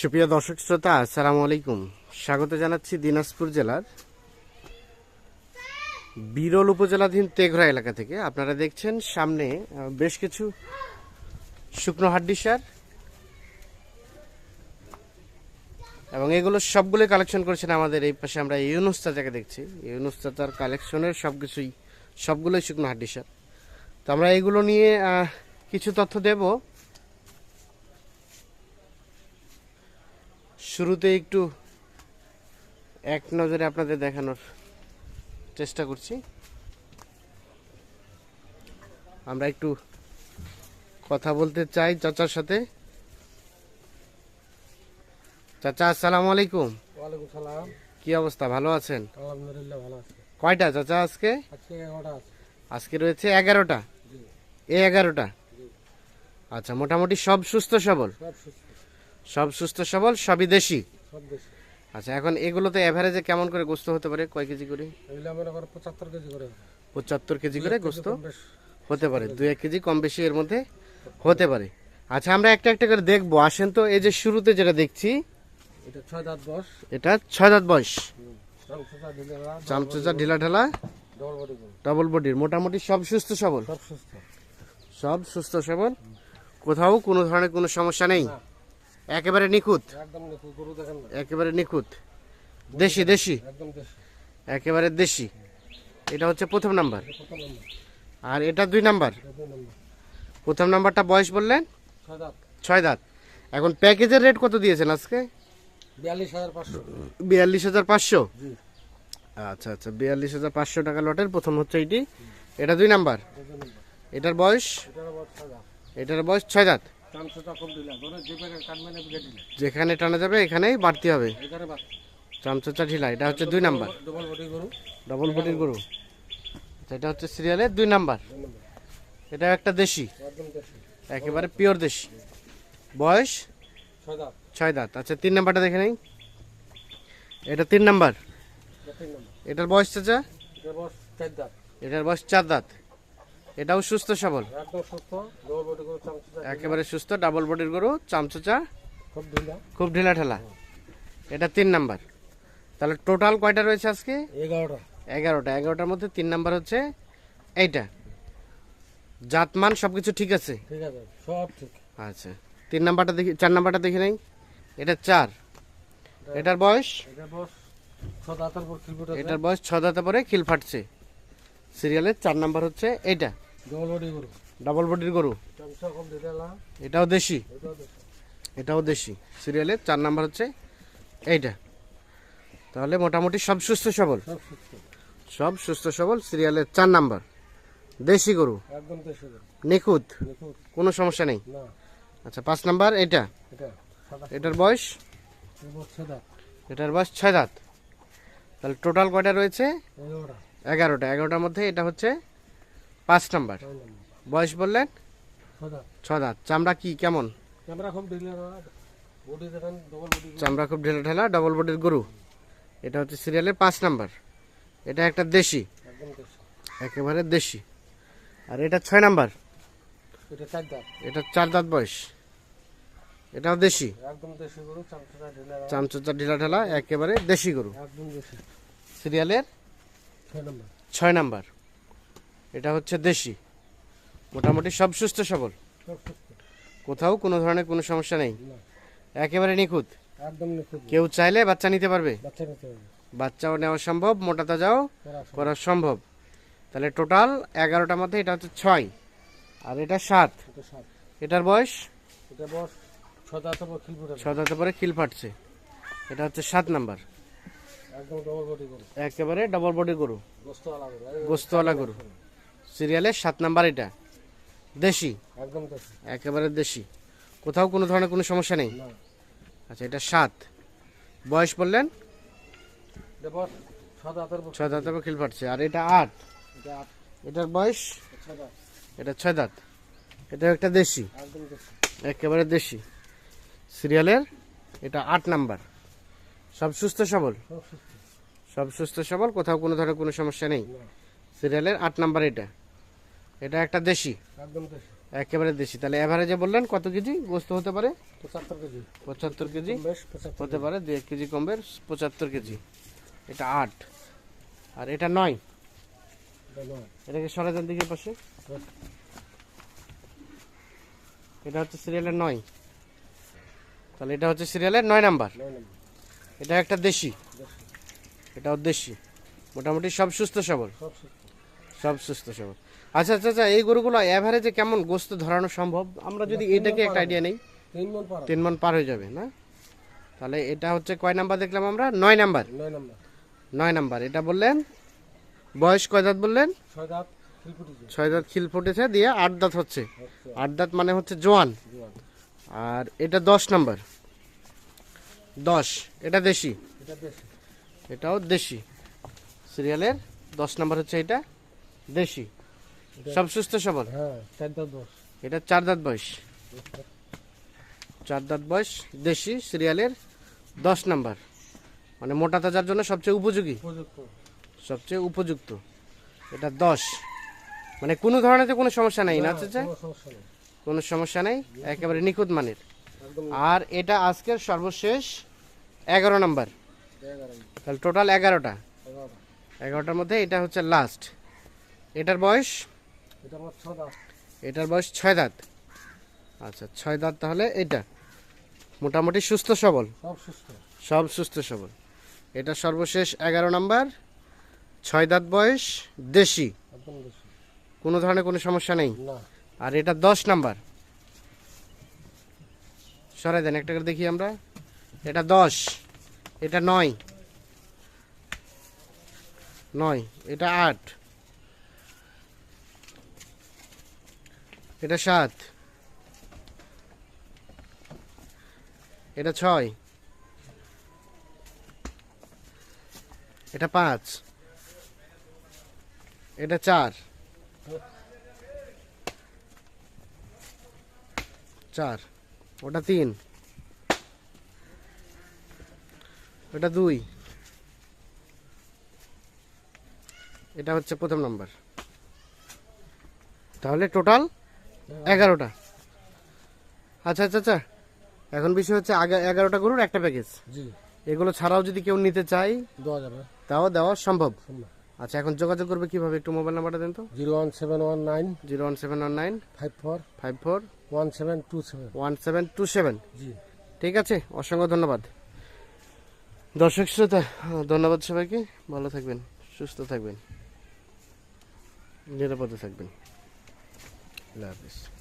সুপ্রিয় দর্শক শ্রোতা, আসসালামু আলাইকুম। স্বাগত জানাচ্ছি দিনাজপুর জেলার বিরল উপজেলাধীন তেঘরা এলাকা থেকে। আপনারা দেখছেন সামনে বেশ কিছু শুকনো হাড্ডি সার এবং এগুলো সবগুলো কালেকশন করেছেন আমাদের এই পাশে আমরা ইউনুস চাচাকে দেখছি। ইউনুস চাচার কালেকশনের সব কিছুই সবগুলোই শুকনো হাড্ডি সার। তো আমরা এগুলো নিয়ে কিছু তথ্য দেব। শুরুতে একটু এক নজরে আপনাদের দেখানোর চেষ্টা করছি। আমরা একটু কথা বলতে চাই চাচার সাথে। চাচা আসসালামু আলাইকুম। ওয়ালাইকুম সালাম। কি অবস্থা? ভালো আছেন? আলহামদুলিল্লাহ ভালো আছে। কয়টা চাচা আজকে? আজকে রয়েছে এগারোটা? জি। এ এগারোটা? আচ্ছা মোটামুটি সব সুস্থ সবল? সব সুস্থ। সব সুস্থ সবল সবই দেশি? আচ্ছা এখন এগুলোতে এভারেজে কেমন করে গোস্ত হতে পারে? কয় কেজি করে? পঁচাত্তর কেজি করে পঁচাত্তর কেজি করে গোস্ত হতে পারে। দু এক কেজি কম বেশি এর মধ্যে হতে পারে। আচ্ছা আমরা একটা একটা করে দেখব। আসেন তো এই যে শুরুতে যেটা দেখছি এটা ছয় দাঁত দশ এটা ছয় দাঁত বয়স। ঢিলে ঢিলা ডবল বডির মোটামুটি সব সুস্থ সবল? সব সুস্থ। সব সুস্থ সবল? কোথাও কোনো ধরনের কোনো সমস্যা নেই। একেবারে নিখুঁত? একেবারে নিখুঁত। দেশি দেশি? একেবারে দেশি। এটা হচ্ছে প্রথম নাম্বার। আর এটা দুই নাম্বার? প্রথম নাম্বারটা বয়স বললেন? ছয় দাঁত। এখন প্যাকেজের রেট কত দিয়েছেন আজকে? বিয়াল্লিশ হাজার পাঁচশো। বিয়াল্লিশ হাজার পাঁচশো? আচ্ছা আচ্ছা বিয়াল্লিশ হাজার পাঁচশো টাকা লটের প্রথম হচ্ছে এটি। এটা দুই নাম্বার? এটার বয়স? এটার বয়স ছয় দাঁত। দিলে। যেখানে টানা যাবে এখানেই বাড়তি হবে। এখানে বা চামচা ঢিলা এটা হচ্ছে দুই নাম্বার। ডবল বডি গরু। বডির গরু। আচ্ছা, এটা হচ্ছে সিরিয়ালের দুই নাম্বার। এটা একটা দেশি। একেবারে পিওর দেশি। বয়স? ছয় দাঁত। ছয় দাঁত। আচ্ছা তিন নাম্বারটা দেখে নেই। এটা তিন নাম্বার। এটার বয়স চাচা? এটার বয়স চার দাঁত। এটাও সুস্থ সবল। একেবারে সুস্থ ডাবল বডির গরু চামচোচা খুব ঢিলা। খুব ঢিলা এটা তিন নাম্বার। তাহলে টোটাল কয়টা রয়েছে আজকে? এগারোটা। এগারোটা। এগারোটার মধ্যে তিন নাম্বার হচ্ছে এইটা। জাতমান সব কিছু ঠিক আছে? ঠিক আছে সব ঠিক। আচ্ছা। তিন নাম্বারটা দেখি চার নাম্বারটা দেখি নাই। এটা চার। এটার বয়স? এটা এটার বয়স ছ দাঁতে পরে খিল ফাটছে সিরিয়ালের চার নাম্বার হচ্ছে এইটা। ডবল বডির গরু। এটাও দেশি? এটাও দেশি। সিরিয়ালের চার নাম্বার হচ্ছে এইটা। তাহলে মোটামুটি সব সুস্থ সবল? সব সুস্থ। সবল সিরিয়ালের চার নাম্বার। দেশি গরু? নিখুঁত? কোনো সমস্যা নেই? আচ্ছা পাঁচ নাম্বার এটা? এটা এটার বয়স? এটার বয়স ছয় দাঁত। তাহলে টোটাল কয়টা রয়েছে? এগারোটা। এগারোটার মধ্যে এটা হচ্ছে পাঁচ নাম্বার। বয়স বললেন? ছ দাঁত চামড়া কি কেমন? চামড়া খুব ঢেলা ঢেলা। ডবল বডির গরু। এটা হচ্ছে সিরিয়ালের পাঁচ নাম্বার। এটা একটা দেশি। একেবারে দেশি। আর এটা ছয় নাম্বার। এটা চার দাঁত। বয়স। এটাও দেশি। চামচোচা ঢিলা ঢালা। একেবারে দেশি গরু। সিরিয়ালের ছয় নাম্বার। এটা হচ্ছে দেশি। মোটামুটি সব সুস্থ সবল। কোথাও কোনো ধরনের কোনো সমস্যা নেই। একেবারে নিখুঁত। কেউ চাইলে বাচ্চা নিতে পারবে। বাচ্চাও নেওয়া সম্ভব মোটা তাজাও করা সম্ভব। তাহলে টোটাল এগারোটার মধ্যে এটা হচ্ছে ছয়। আর এটা সাত। এটার বয়স? এটা বস ছ দাঁতের পর খিল ফাটছে। এটা হচ্ছে সাত নাম্বার। একেবারে ডবল বডি গরু। গোস্তওয়ালা গরু। সিরিয়ালের সাত নাম্বার এটা। দেশি? একদম একেবারে দেশি। কোথাও কোনো ধরনের কোনো সমস্যা নেই? আচ্ছা এটা সাত। বয়স বললেন? এটা বস ছ দাঁতের পর ছ খিল ফাটছে আর এটা আট? এটার বয়স? এটা ছয় দাঁত। এটা একটা দেশি? একেবারে দেশি। সিরিয়ালের এটা আট নাম্বার। সব সুস্থ সবল? সব সুস্থ। সবল কোথাও কোনো ধরনের কোনো সমস্যা নেই? সিরিয়ালের আট নাম্বার এটা। এটা একটা দেশি? একদম দেশি। একেবারে দেশি। তাহলে এভারেজে বললেন কত কেজি? গোস্ত হতে পারে? পঁচাত্তর কেজি। পঁচাত্তর কেজি? হতে পারে দু এক কেজি কমবে পঁচাত্তর কেজি। এটা আট। আর এটা নয়। এটা নয়। এটাকে সরাজান দিকে পাশে। এটা হচ্ছে সিরিয়ালের নয়। তাহলে এটা হচ্ছে সিরিয়ালের নয় নাম্বার। এটা একটা দেশি। এটাও দেশি। মোটামুটি সব সুস্থ সবল। সব সুস্থ সব সবল। আচ্ছা আচ্ছা আচ্ছা এই গরুগুলো অ্যাভারেজে কেমন গোস্ত ধরানো সম্ভব? আমরা যদি এটাকে একটা আইডিয়া নেই। তিন মন পার মন হয়ে যাবে না? তাহলে এটা হচ্ছে কয় নাম্বার দেখলাম আমরা? নয় নাম্বার। নয় নাম্বার। এটা বললেন? বয়স কয় দাঁত বললেন? ছয় দাঁত খিল ফুটেছে। দিয়ে আট দাঁত হচ্ছে। আট দাঁত মানে হচ্ছে জোয়ান। আর এটা দশ নাম্বার। দশ। এটা দেশি। এটাও দেশি। সিরিয়ালের দশ নাম্বার হচ্ছে এটা। দেশি। সব সুস্থ সবল? হ্যাঁ এটা চার দাঁত বয়স। চার দাঁত বয়স দেশি সিরিয়ালের দশ নাম্বার। মানে মোটা তাজার জন্য সবচেয়ে উপযোগী। সবচেয়ে উপযুক্ত। এটা দশ। মানে কোনো ধরনের কোনো সমস্যা নাই না চাচা? কোনো সমস্যা নেই। একেবারে নিখুঁত মানের। আর এটা আজকের সর্বশেষ এগারো নাম্বার। তাহলে টোটাল এগারোটা। এগারোটার মধ্যে এটা হচ্ছে লাস্ট এটার বয়স? এটার বয়স ছয় দাঁত। আচ্ছা ছয় দাঁত তাহলে এটা। মোটামুটি সুস্থ সবল? সব সুস্থ। সব সুস্থ সবল। এটা সর্বশেষ এগারো নাম্বার। ছয় দাঁত বয়স দেশি। কোনো ধরনের কোনো সমস্যা নেই? আর এটা দশ নাম্বার। সরাই দেন একটা করে দেখি আমরা। এটা দশ এটা নয়। নয় এটা আট। এটা সাত। এটা ছয়। এটা পাঁচ। এটা চার। চার। ওটা তিন। ওটা দুই। এটা হচ্ছে প্রথম নাম্বার। তাহলে টোটাল এগারোটা। আচ্ছা আচ্ছা আচ্ছা। এখন বিষয় হচ্ছে এগারোটা গরুর একটা প্যাকেজ জি। এগুলো ছাড়াও যদি কেউ নিতে দেওয়া যাবে। তাও দেওয়া সম্ভব। সম্ভব। আচ্ছা এখন যোগাযোগ করবে কীভাবে? একটু মোবাইল নাম্বারটা দেন তো। Zero one seven one nine zero one seven one nine five four five four one seven two seven. One seven two seven. জি। ঠিক আছে অসংখ্য ধন্যবাদ। দর্শক শ্রোতা ধন্যবাদ সবাইকে। ভালো থাকবেন সুস্থ থাকবেন নিরাপদে থাকবেন। Love this.